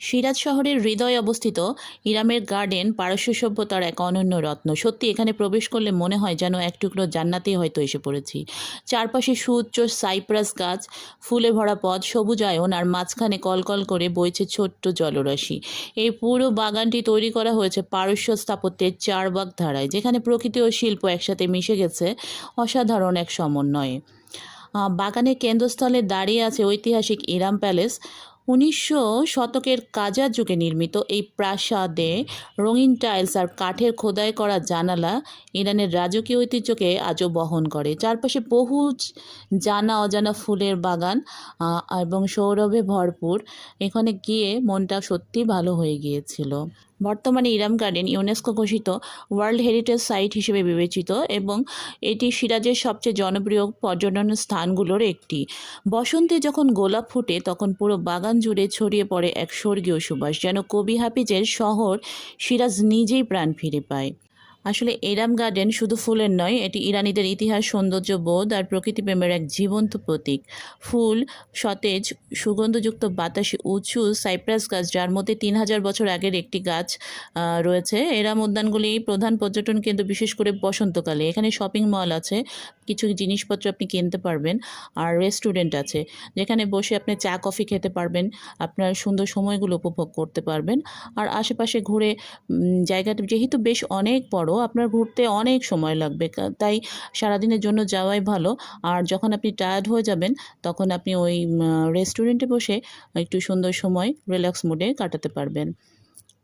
সিরাজ শহরের হৃদয়ে অবস্থিত ইরামের গার্ডেন পারস্য সভ্যতার এক অনন্য রত্ন। সত্যি, এখানে প্রবেশ করলে মনে হয় যেন এক টুকরো জান্নাতেই হয়তো এসে পড়েছি। চারপাশে সুউচ্চ সাইপ্রাস গাছ, ফুলে ভরা পথ সবুজায়ন আর মাঝখানে কলকল করে বইছে ছোট্ট জলরাশি। এই পুরো বাগানটি তৈরি করা হয়েছে পারস্য স্থাপত্যের চারবাগ ধারায় যেখানে প্রকৃতি ও শিল্প একসাথে মিশে গেছে অসাধারণ এক সমন্বয়ে। বাগানের কেন্দ্রস্থলে দাঁড়িয়ে আছে ঐতিহাসিক ইরাম প্যালেস উনিশশো শতকের কাজার যুগে নির্মিত এই প্রাসাদে রঙিন টাইলস আর কাঠের খোদাই করা জানালা ইরানের রাজকীয় ঐতিহ্যকে আজও বহন করে। চারপাশে বহু জানা, অজানা ফুলের বাগান এবং সৌরভে ভরপুর। এখানে গিয়ে মনটা সত্যি ভালো হয়ে গিয়েছিল। বর্তমানে ইরাম গার্ডেন ইউনেস্কো ঘোষিত ওয়ার্ল্ড হেরিটেজ সাইট হিসেবে বিবেচিত এবং এটি সিরাজের সবচেয়ে জনপ্রিয় পর্যটন স্থানগুলোর একটি। বসন্তে যখন গোলাপ ফুটে, তখন পুরো বাগান জুড়ে ছড়িয়ে পড়ে এক স্বর্গীয় সুবাস, যেন কবি হাফিজের শহর সিরাজ নিজেই প্রাণ ফিরে পায়। আসলে এরাম গার্ডেন শুধু ফুলের নয়, এটি ইরানিদের ইতিহাস, সৌন্দর্য, বোধ আর প্রকৃতি প্রেমের এক জীবন্ত প্রতীক। ফুল, সতেজ, সুগন্ধযুক্ত বাতাসে উঁচু সাইপ্রাস গাছ, যার মধ্যে তিন হাজার বছর আগের একটি গাছ রয়েছে। এরাম উদ্যানগুলি প্রধান পর্যটন কেন্দ্র, বিশেষ করে বসন্তকালে। এখানে শপিং মল আছে। কিছু জিনিসপত্র আপনি কিনতে পারবেন। আর রেস্টুরেন্ট আছে, যেখানে বসে আপনি চা, কফি খেতে পারবেন, আপনার সুন্দর সময়গুলো উপভোগ করতে পারবেন। আর আশেপাশে ঘুরে জায়গাটা যেহেতু বেশ অনেক বড়, আপনার ঘুরতে অনেক সময় লাগবে। তাই সারাদিনের জন্য যাওয়াই ভালো। আর যখন আপনি টায়ার্ড হয়ে যাবেন, তখন আপনি ওই রেস্টুরেন্টে বসে একটু সুন্দর সময় রিল্যাক্স মুডে কাটাতে পারবেন।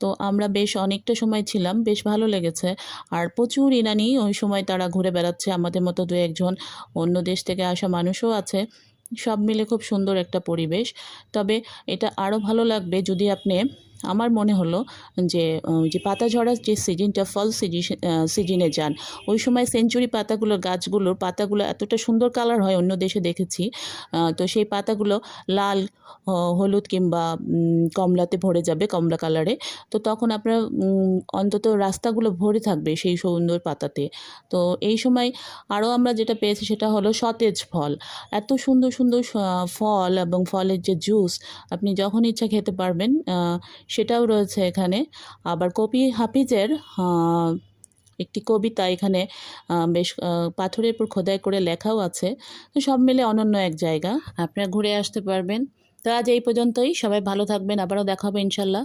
তো আমরা বেশ অনেকটা সময় ছিলাম, বেশ ভালো লেগেছে। আর প্রচুর ইনানি ওই সময় তারা ঘুরে বেড়াচ্ছে, আমাদের মতো দু একজন অন্য দেশ থেকে আসা মানুষও আছে। সব মিলে খুব সুন্দর একটা পরিবেশ। তবে এটা আরও ভালো লাগবে যদি আপনি আমার মনে হলো যে যে পাতা ঝরার যে সিজনটা ফল সিজনে যান, ওই সময় সেঞ্চুরি পাতাগুলোর গাছগুলোর পাতাগুলো এতটা সুন্দর কালার হয় অন্য দেশে দেখেছি। তো সেই পাতাগুলো লাল হলুদ কিংবা কমলাতে ভরে যাবে, কমলা কালারে তো তখন আপনার অন্তত রাস্তাগুলো ভরে থাকবে সেই সুন্দর পাতাতে। তো এই সময় আরও আমরা যেটা পেয়েছি সেটা হলো সতেজ ফল। এত সুন্দর সুন্দর ফল এবং ফলের যে জুস আপনি যখন ইচ্ছা খেতে পারবেন সেটাও রয়েছে এখানে। আবার কবি হাফিজের একটি কবিতা এখানে বেশ পাথরের উপর খোদাই করে লেখাও আছে। তো সব মিলে অনন্য এক জায়গা। আপনারা ঘুরে আসতে পারবেন। তো আজ এই পর্যন্তই। সবাই ভালো থাকবেন। আবারও দেখা হবে ইনশাল্লাহ।